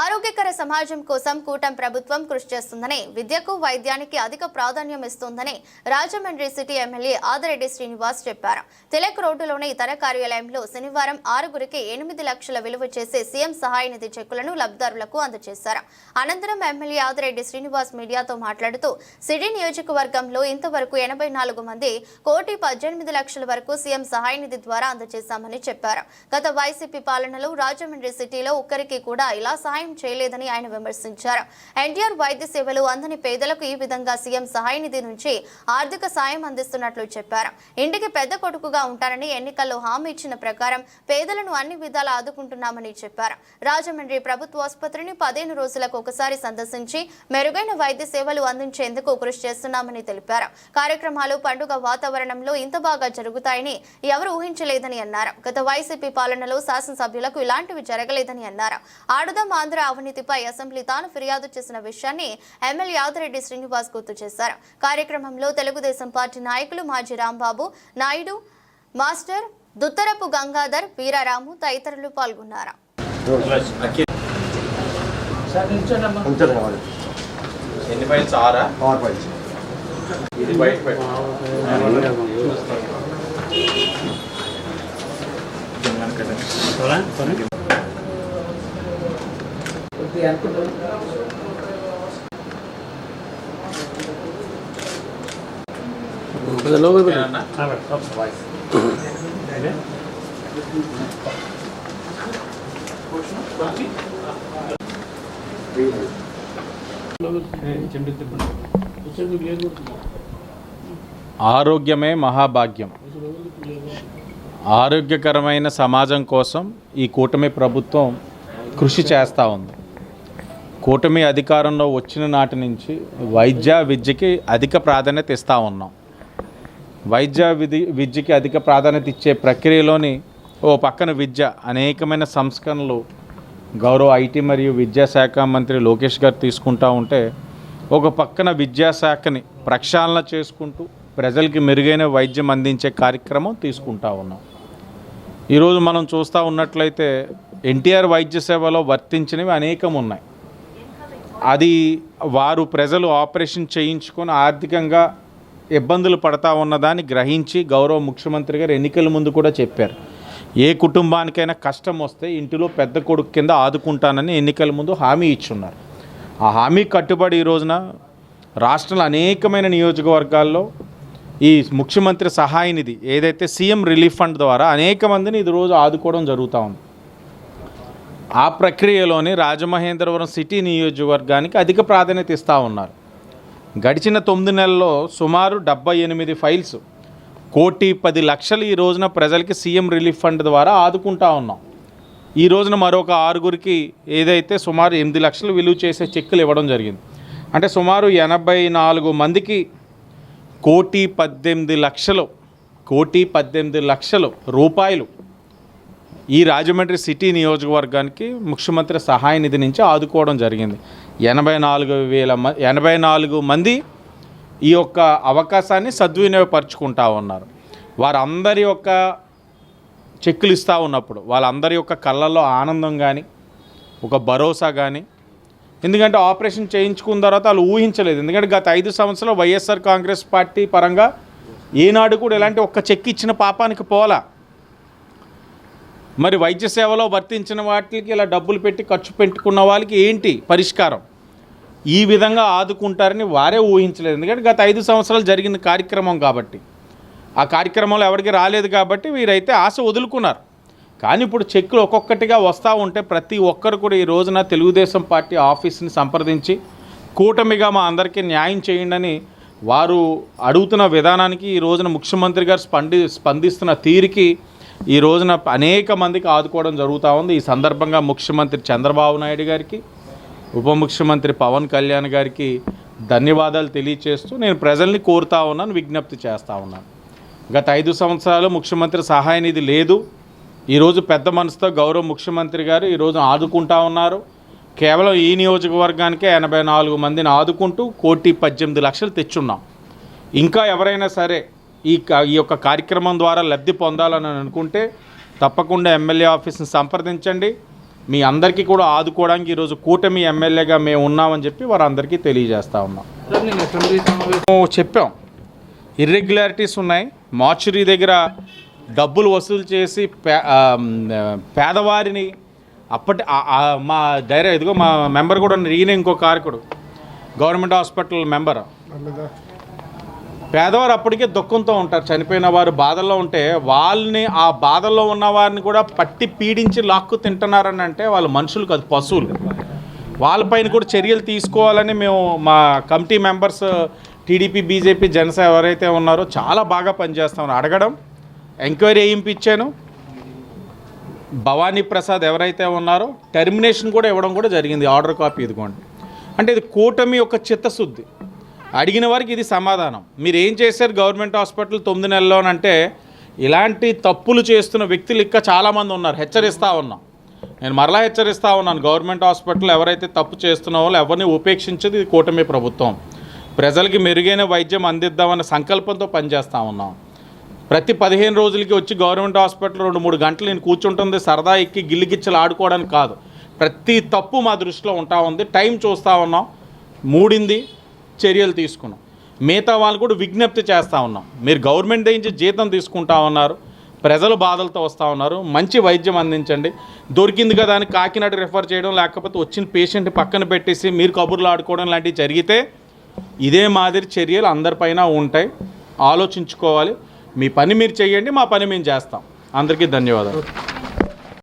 ఆరోగ్యకర సమాజం కోసం కూటమి ప్రభుత్వం కృషి చేస్తుందని విద్యకు వైద్యానికి అధిక ప్రాధాన్యం ఇస్తోందని రాజమండ్రి సిటీ ఎమ్మెల్యే ఆదిరెడ్డి శ్రీనివాస్ చెప్పారు. తిలక్ రోడ్డులోని ఇతర కార్యాలయంలో శనివారం ఆరుగురికి ఎనిమిది లక్షల విలువ చేసే సీఎం సహాయ నిధి చెక్కులను లబ్ధిదారులకు అందజేశారు. అనంతరం ఎమ్మెల్యే ఆదిరెడ్డి శ్రీనివాస్ మీడియాతో మాట్లాడుతూ సిటీ నియోజకవర్గంలో ఇంతవరకు ఎనభై నాలుగు మంది కోటి పద్దెనిమిది లక్షల వరకు సీఎం సహాయ నిధి ద్వారా అందజేశామని చెప్పారు. గత వైసీపీ పాలనలో రాజమండ్రి సిటీలో ఒక్కరికి కూడా ఇలా సహాయం చేయలేదని ఆయన విమర్శించారు. ఎన్టీఆర్ వైద్య సేవలు అందని పేదలకు ఈ విధంగా సీఎం సహాయ నిధి నుంచి ఆర్థిక సాయం అందిస్తున్నట్లు చెప్పారు. ఇంటికి పెద్ద కొడుకుగా ఉంటారని ఎన్నికల్లో హామీ ఇచ్చిన ప్రకారం పేదలను అన్ని విధాలా ఆదుకుంటున్నామని చెప్పారు. రాజమండ్రి ప్రభుత్వ ఆసుపత్రిని పదిహేను రోజులకు ఒకసారి సందర్శించి మెరుగైన వైద్య సేవలు అందించేందుకు కృషి చేస్తున్నామని తెలిపారు. కార్యక్రమాలు పండుగ వాతావరణంలో ఇంత బాగా జరుగుతాయని ఎవరు ఊహించలేదని అన్నారు. గత వైసీపీ పాలనలో శాసనసభ్యులకు ఇలాంటివి జరగలేదని అన్నారు. ఆడుదాం ఆంధ్ర అవినీతిపై అసెంబ్లీ తాను ఫిర్యాదు చేసిన విషయాన్ని ఎమ్మెల్యే యాదిరెడ్డి శ్రీనివాస్ గుర్తు చేశారు. కార్యక్రమంలో తెలుగుదేశం పార్టీ నాయకులు మాజీ రాంబాబు నాయుడు మాస్టర్ దుత్తరపు గంగాధర్ వీరారాము తదితరులు పాల్గొన్నారు. కొంచెం కావాలి ఎన్ని ఫైల్స్ ఆరా? పవర్ పాయింట్స్ ఇది బయట ఆరోగ్యమే మహాభాగ్యం. ఆరోగ్యకరమైన సమాజం కోసం ఈ కూటమి ప్రభుత్వం కృషి చేస్తూ ఉంది. కూటమి అధికారంలో వచ్చిన నాటి నుంచి వైద్య విద్యకి అధిక ప్రాధాన్యత ఇస్తూ ఉన్నాం. వైద్య విధి విద్యకి అధిక ప్రాధాన్యత ఇచ్చే ప్రక్రియలోని ఓ పక్కన విద్య అనేకమైన సంస్కరణలు గౌరవ ఐటీ మరియు విద్యాశాఖ మంత్రి లోకేష్ గారు తీసుకుంటా ఉంటే ఒక పక్కన విద్యాశాఖని ప్రక్షాళన చేసుకుంటూ ప్రజలకి మెరుగైన వైద్యం అందించే కార్యక్రమం తీసుకుంటా ఉన్నాం. ఈరోజు మనం చూస్తూ ఉన్నట్లయితే ఎన్టీఆర్ వైద్య సేవలో వర్తించినవి అనేకం ఉన్నాయి. అది వారు ప్రజలు ఆపరేషన్ చేయించుకొని ఆర్థికంగా ఇబ్బందులు పడతా ఉన్నదాన్ని గ్రహించి గౌరవ ముఖ్యమంత్రి గారు ఎన్నికల ముందు కూడా చెప్పారు. ఏ కుటుంబానికైనా కష్టం వస్తే ఇంటిలో పెద్ద కొడుకు కింద ఆదుకుంటానని ఎన్నికల ముందు హామీ ఇచ్చున్నారు. ఆ హామీ కట్టుబడి ఈ రోజున రాష్ట్రంలో అనేకమైన నియోజకవర్గాల్లో ఈ ముఖ్యమంత్రి సహాయ నిధి ఏదైతే సీఎం రిలీఫ్ ఫండ్ ద్వారా అనేక మందిని ఇది రోజు ఆదుకోవడం జరుగుతూ ఉంది. ఆ ప్రక్రియలోని రాజమహేంద్రవరం సిటీ నియోజకవర్గానికి అధిక ప్రాధాన్యత ఇస్తూ ఉన్నారు. గడిచిన తొమ్మిది నెలల్లో సుమారు డెబ్బై ఎనిమిది ఫైల్స్ కోటి పది లక్షలు ఈ రోజున ప్రజలకి సీఎం రిలీఫ్ ఫండ్ ద్వారా ఆదుకుంటా ఉన్నాం. ఈ రోజున మరొక ఆరుగురికి ఏదైతే సుమారు ఎనిమిది లక్షలు విలువ చేసే చెక్కులు ఇవ్వడం జరిగింది. అంటే సుమారు ఎనభై నాలుగు మందికి కోటి పద్దెనిమిది లక్షలు కోటి పద్దెనిమిది లక్షలు రూపాయలు ఈ రాజమండ్రి సిటీ నియోజకవర్గానికి ముఖ్యమంత్రి సహాయ నిధి నుంచి ఆదుకోవడం జరిగింది. ఎనభై నాలుగు వేల మ ఎనభై నాలుగు మంది ఈ యొక్క అవకాశాన్ని సద్వినియోగపరుచుకుంటా ఉన్నారు. వారందరి యొక్క చెక్కులు ఇస్తూ ఉన్నప్పుడు వాళ్ళందరి యొక్క కళ్ళల్లో ఆనందం కానీ ఒక భరోసా కానీ ఎందుకంటే ఆపరేషన్ చేయించుకున్న తర్వాత వాళ్ళు ఊహించలేదు. ఎందుకంటే గత ఐదు సంవత్సరాలు వైఎస్ఆర్ కాంగ్రెస్ పార్టీ పరంగా ఏనాడు కూడా ఇలాంటి ఒక్క చెక్ ఇచ్చిన పాపానికి పోలా మరి వైద్య సేవలో వర్తించిన వాటికి ఇలా డబ్బులు పెట్టి ఖర్చు పెట్టుకున్న వాళ్ళకి ఏంటి పరిష్కారం? ఈ విధంగా ఆదుకుంటారని వారే ఊహించలేదు. ఎందుకంటే గత ఐదు సంవత్సరాలు జరిగిన కార్యక్రమం కాబట్టి. ఆ కార్యక్రమంలో ఎవరికి రాలేదు కాబట్టి వీరైతే ఆశ వదులుకున్నారు. కానీ ఇప్పుడు చెక్కులు ఒక్కొక్కటిగా వస్తూ ఉంటే ప్రతి ఒక్కరు కూడా ఈ రోజున తెలుగుదేశం పార్టీ ఆఫీస్ని సంప్రదించి కూటమిగా మా అందరికీ న్యాయం చేయండి అని వారు అడుగుతున్న విధానానికి ఈ రోజున ముఖ్యమంత్రి గారు స్పంది స్పందిస్తున్న తీరికి ఈ రోజున అనేక మందికి ఆదుకోవడం జరుగుతూ ఉంది. ఈ సందర్భంగా ముఖ్యమంత్రి చంద్రబాబు నాయుడు గారికి ఉప ముఖ్యమంత్రి పవన్ కళ్యాణ్ గారికి ధన్యవాదాలు తెలియచేస్తూ నేను ప్రజల్ని కోరుతా ఉన్నాను విజ్ఞప్తి చేస్తూ ఉన్నాను. గత ఐదు సంవత్సరాలు ముఖ్యమంత్రి సహాయ నిధి లేదు. ఈరోజు పెద్ద మనసుతో గౌరవ ముఖ్యమంత్రి గారు ఈరోజు ఆదుకుంటా ఉన్నారు. కేవలం ఈ నియోజకవర్గానికే ఎనభై నాలుగు మందిని ఆదుకుంటూ కోటి పద్దెనిమిది లక్షలు తెచ్చున్నాం. ఇంకా ఎవరైనా సరే ఈ క- ఈ యొక్క కార్యక్రమం ద్వారా లబ్ధి పొందాలని అనుకుంటే తప్పకుండా ఎమ్మెల్యే ఆఫీస్ని సంప్రదించండి. మీ అందరికీ కూడా ఆదుకోవడానికి ఈరోజు కూటమి ఎమ్మెల్యేగా మేము ఉన్నామని చెప్పి వారందరికీ తెలియజేస్తా ఉన్నాం. చెప్పాం. ఇర్రెగ్యులారిటీస్ ఉన్నాయి. మార్చురీ దగ్గర డబ్బులు వసూలు చేసి పేదవారిని అప్పటి మా డైరెక్ట్ ఇదిగో మా మెంబర్ కూడా ఉన్నారు. ఈయన ఇంకో కారకుడు గవర్నమెంట్ హాస్పిటల్ మెంబర్. పేదవారు అప్పటికే దుఃఖంతో ఉంటారు. చనిపోయిన వారు బాధల్లో ఉంటే వాళ్ళని ఆ బాధల్లో ఉన్న వారిని కూడా పట్టి పీడించి లాక్కు తింటున్నారని అంటే వాళ్ళు మనుషులు కాదు పశువులు. వాళ్ళపైన కూడా చర్యలు తీసుకోవాలని మేము మా committee members TDP BJP Janasena ఎవరైతే ఉన్నారో చాలా బాగా పనిచేస్తామని అడగడం ఎంక్వైరీ వేయింపించాను భవానీ ప్రసాద్ ఎవరైతే ఉన్నారో టెర్మినేషన్ కూడా ఇవ్వడం కూడా జరిగింది. ఆర్డర్ కాపీ ఇదిగోండి. అంటే ఇది కూటమి యొక్క చిత్తశుద్ధి. అడిగిన వారికి ఇది సమాధానం. మీరు ఏం చేశారు గవర్నమెంట్ హాస్పిటల్ తొమ్మిది నెలల్లోనంటే ఇలాంటి తప్పులు చేస్తున్న వ్యక్తులు ఇంకా చాలామంది ఉన్నారు. హెచ్చరిస్తూ ఉన్నాం. నేను మరలా హెచ్చరిస్తూ ఉన్నాను. గవర్నమెంట్ హాస్పిటల్ ఎవరైతే తప్పు చేస్తున్న వాళ్ళు ఎవరిని ఉపేక్షించేది. ఇది కూటమి ప్రభుత్వం. ప్రజలకి మెరుగైన వైద్యం అందిద్దామన్న సంకల్పంతో పనిచేస్తూ ఉన్నాం. ప్రతి పదిహేను రోజులకి వచ్చి గవర్నమెంట్ హాస్పిటల్ రెండు మూడు గంటలు నేను కూర్చుంటుంది సరదా ఎక్కి గిల్లిగిచ్చలు ఆడుకోవడానికి కాదు. ప్రతి తప్పు మా దృష్టిలో ఉంటా ఉంది. టైం చూస్తూ ఉన్నాం. మూడింది చర్యలు తీసుకున్నాం. మిగతా వాళ్ళు కూడా విజ్ఞప్తి చేస్తూ ఉన్నాం. మీరు గవర్నమెంట్ దగ్గర జీతం తీసుకుంటా ఉన్నారు. ప్రజలు బాధలతో వస్తూ ఉన్నారు. మంచి వైద్యం అందించండి. దొరికింది కదా అని కాకినాడ రిఫర్ చేయడం లేకపోతే వచ్చిన పేషెంట్ పక్కన పెట్టేసి మీరు కబుర్లు ఆడుకోవడం లాంటివి జరిగితే ఇదే మాదిరి చర్యలు అందరిపైన ఉంటాయి. ఆలోచించుకోవాలి. మీ పని మీరు చేయండి మా పని మేము చేస్తాం. అందరికీ ధన్యవాదాలు.